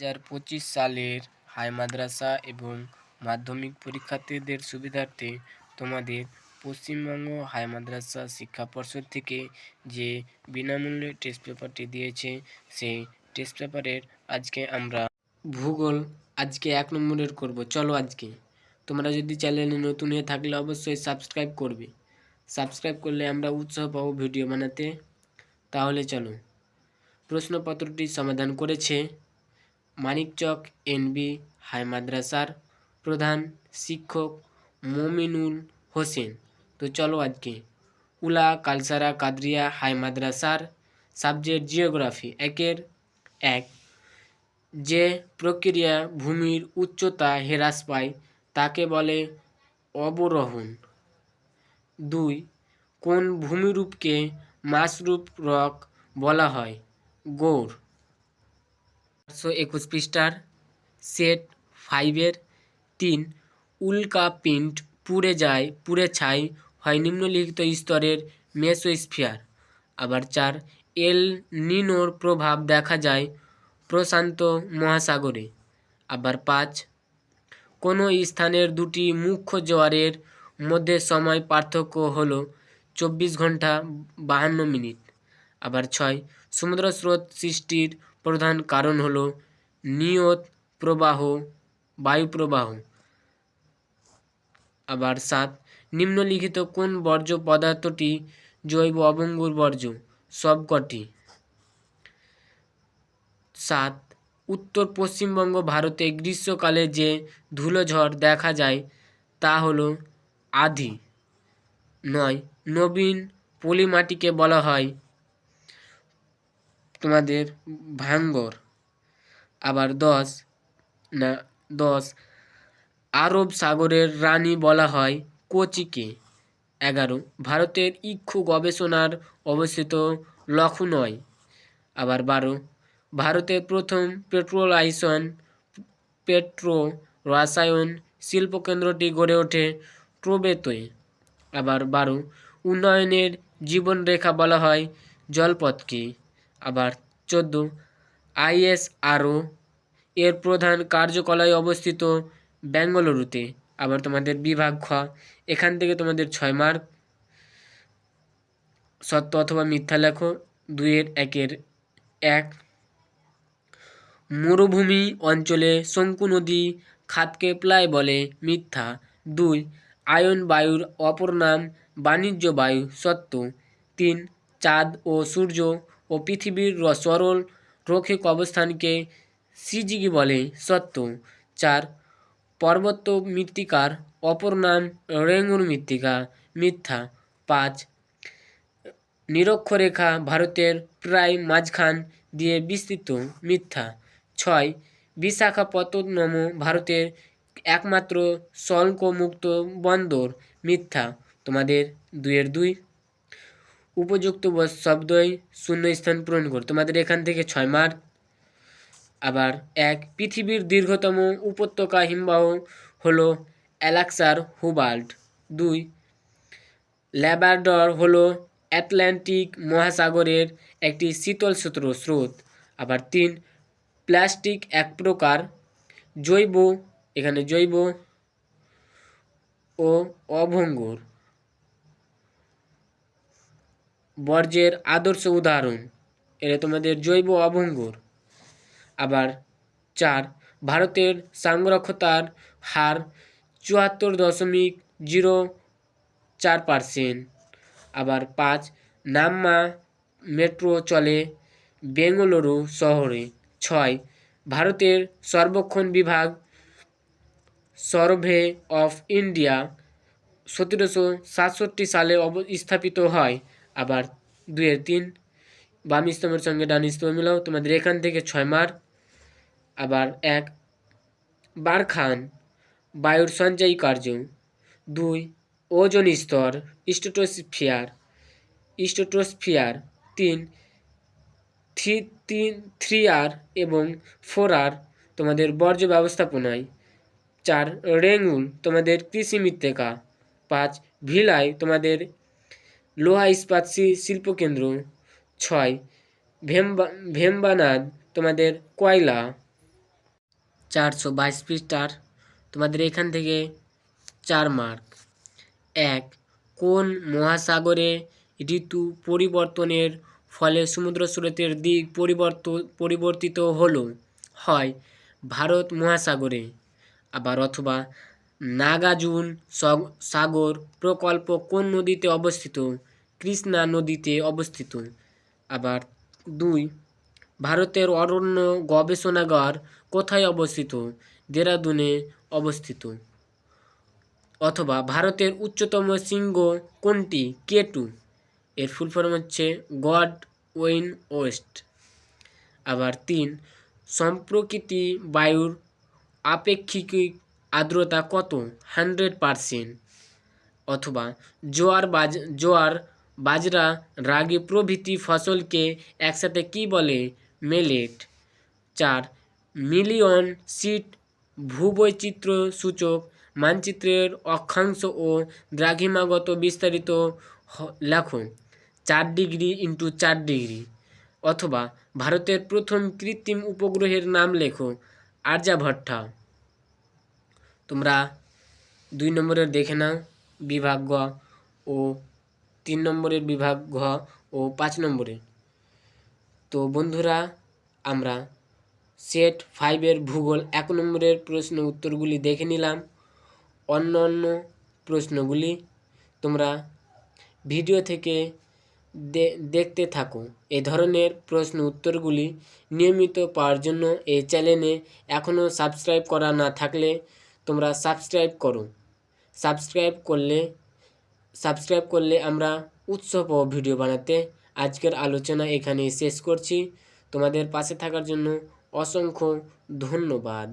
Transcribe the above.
হাজার পঁচিশ সালের হাই মাদ্রাসা এবং মাধ্যমিক পরীক্ষার্থীদের সুবিধার্থে তোমাদের পশ্চিমবঙ্গ হাই মাদ্রাসা শিক্ষা পর্ষদ থেকে যে বিনামূল্যে টেস্ট পেপারটি দিয়েছে, সেই টেস্ট পেপারের আজকে আমরা ভূগোল আজকে এক নম্বরের করব। চলো আজকে। তোমরা যদি চ্যানেলে নতুন হয়ে থাকলে অবশ্যই সাবস্ক্রাইব করবে। সাবস্ক্রাইব করলে আমরা উৎসাহ পাবো ভিডিও বানাতে। তাহলে চলো। প্রশ্নপত্রটি সমাধান করেছে। মানিকচক এনবি, হাই মাদ্রাসার প্রধান শিক্ষক মমিনুল হোসেন। তো চলো আজকে উলা কালসারা কাদরিয়া হাই মাদ্রাসার সাবজেক্ট জিওগ্রাফি একের এক। যে প্রক্রিয়া ভূমির উচ্চতা হ্রাস পায় তাকে বলে অবরোহণ। দুই, কোন ভূমিরূপকে মাসরূপ রক বলা হয়? গৌড়। চারশো একুশ পৃষ্ঠার সেট ফাইভের তিন উল্কা পিন্ট পুড়ে যায়, পুড়ে ছাই হয় নিম্নলিখিত স্তরের মেসোস্ফিয়ার। আবার চার, এল নিনোর প্রভাব দেখা যায় প্রশান্ত মহাসাগরে। আবার পাঁচ, কোনো স্থানের দুটি মুখ্য জোয়ারের মধ্যে সময় পার্থক্য হলো চব্বিশ ঘণ্টা বাহান্ন মিনিট। আবার ছয় সমুদ্র স্রোত সৃষ্টির প্রধান কারণ হলো নিয়ত প্রবাহ, বায়ু প্রবাহ। আবার সাত, নিম্নলিখিত কোন বর্জ্য পদার্থটি জৈব অবঙ্গুর বর্জ্য? সবকটি সাত, উত্তর পশ্চিমবঙ্গ ভারতে গ্রীষ্মকালে যে ধুলোঝড় দেখা যায় তা হলো আধি। নয়, নবীন পলিমাটিকে বলা হয় তোমাদের ভাঙ্গর আবার দশ, না, দশ, আরব সাগরের রানী বলা হয় কোচিকে। এগারো, ভারতের ইক্ষু গবেষণার অবস্থিত লখনয় আবার বারো ভারতের প্রথম পেট্রোলাইসন, পেট্রো রসায়ন শিল্পকেন্দ্রটি গড়ে ওঠে ট্রোবেতোয় আবার বারো, উন্নয়নের জীবনরেখা বলা হয় জলপথকে। আবার চোদ্দ। আইএসআরও এর প্রধান কার্যকলায় অবস্থিত বেঙ্গালুরুতে আবার তোমাদের বিভাগ খ। এখান থেকে তোমাদের ছয় মার্ক। সত্য অথবা মিথ্যা লেখো। দুইয়ের একের এক। মরুভূমি অঞ্চলে শঙ্কু নদী খাতকে প্লায় বলে মিথ্যা। দুই, আয়ন বায়ুর অপর নাম বাণিজ্য বায়ু সত্য। তিন, চাঁদ ও সূর্য ও পৃথিবীর সরল রক্ষিক অবস্থানকে সিজিগি বলে সত্য। চার পর্বত মৃত্তিকার অপর নাম রেঙ্গুর মৃত্তিকা, মিথ্যা। পাঁচ, নিরক্ষরেখা ভারতের প্রায় মাঝখান দিয়ে বিস্তৃত, মিথ্যা। ছয়, বিশাখাপত্তনম ভারতের একমাত্র শুল্কমুক্ত বন্দর, মিথ্যা। তোমাদের দুইয়ের দুই। উপযুক্ত শব্দই শূন্য স্থান পূরণ কর। তোমাদের এখান থেকে ছয় মার্ক আবার এক, পৃথিবীর দীর্ঘতম উপত্যকা হিমবাহ হলো অ্যালাক্সার হুবাল্ট। দুই, ল্যাবারডর হলো অ্যাটলান্টিক মহাসাগরের একটি শীতল সূত্র, স্রোত। আবার তিন, প্লাস্টিক এক প্রকার জৈব, এখানে জৈব ও অভঙ্গুর। বর্জ্যের আদর্শ উদাহরণ। এটা তোমাদের জৈব অভঙ্গুর। আবার চার, ভারতের সাংরক্ষতার হার চুয়াত্তর দশমিক জিরো চার পারসেন্ট আবার পাঁচ, নাম্মা মেট্রো চলে বেঙ্গালুরু শহরে। ছয়, ভারতের সর্বক্ষণ বিভাগ সার্ভে অফ ইন্ডিয়া সতেরোশো সাতষট্টি সালে স্থাপিত হয়। আবার দুয়ের তিন। বাম স্তম্ভের সঙ্গে ডান স্তম্ভ মিলাও, তোমাদের এখান থেকে ছয় মার। আবার এক, বার খান, বায়ুর সঞ্চয়ী কার্য। দুই, ওজন স্তর স্টোটোস্ফিয়ার স্টোটোস্ফিয়ার তিন থ্রি তিন থ্রি আর এবং ফোর আর তোমাদের বর্জ্য ব্যবস্থাপনায়। চার রেঙ্গুল তোমাদের কৃষি মৃত্তিকা। পাঁচ, ভিলাই, তোমাদের লোহা ইস্পাত শিল্পকেন্দ্র ছয়। ভেম্বা, ভেম্বানাদ, তোমাদের কয়লা? চারশো বাইশ পৃষ্ঠার, তোমাদের এখান থেকে চার মার্ক। এক, কোন মহাসাগরে ঋতু পরিবর্তনের ফলে সমুদ্র স্রোতের দিক পরিবর্তন পরিবর্তিত হলো? হয়, ভারত মহাসাগরে। আবার অথবা, নাগার্জুন সগ- সাগর প্রকল্প কোন নদীতে অবস্থিত? কৃষ্ণা নদীতে অবস্থিত। আবার দুই, ভারতের অরণ্য গবেষণাগার কোথায় অবস্থিত? দেরাদুনে অবস্থিত। অথবা ভারতের উচ্চতম শৃঙ্গ কোনটি? K two? এর ফুল ফর্ম হচ্ছে গড ওয়েন ওয়েস্ট। আবার তিন, সম্প্রকৃতি বায়ুর আপেক্ষিক আর্দ্রতা কত? Hundred percent. অথবা জোয়ার বাজ, জোয়ার বাজরা, রাগি প্রভৃতি ফসলকে একসাথে কি বলে? মেলেট। চার, মিলিয়ন সিট ভূবৈচিত্র্য সূচক মানচিত্রের অক্ষাংশ ও দ্রাঘিমাগত বিস্তারিত লেখো চার ডিগ্রি ইন্টু চার ডিগ্রি। অথবা ভারতের প্রথম কৃত্রিম উপগ্রহের নাম লেখো আর্যাভট্টা তোমরা দুই নম্বরের দেখে নাও, বিভাগ ও তিন নম্বরের বিভাগ ঘ ও পাঁচ নম্বরে তো বন্ধুরা, আমরা সেট ফাইভের ভূগোল এক নম্বরের প্রশ্ন উত্তরগুলি দেখে নিলাম, অন্য অন্য প্রশ্নগুলি তোমরা ভিডিও থেকে দেখতে থাকো। এই ধরনের প্রশ্ন উত্তরগুলি নিয়মিত পাওয়ার জন্য এই চ্যানেলে এখনও সাবস্ক্রাইব করা না থাকলে তোমরা সাবস্ক্রাইব করো। সাবস্ক্রাইব করলে সাবস্ক্রাইব করলে আমরা উৎসব ও ভিডিও বানাতে আজকের আলোচনা এখানেই শেষ করছি। তোমাদের পাশে থাকার জন্য অসংখ্য ধন্যবাদ।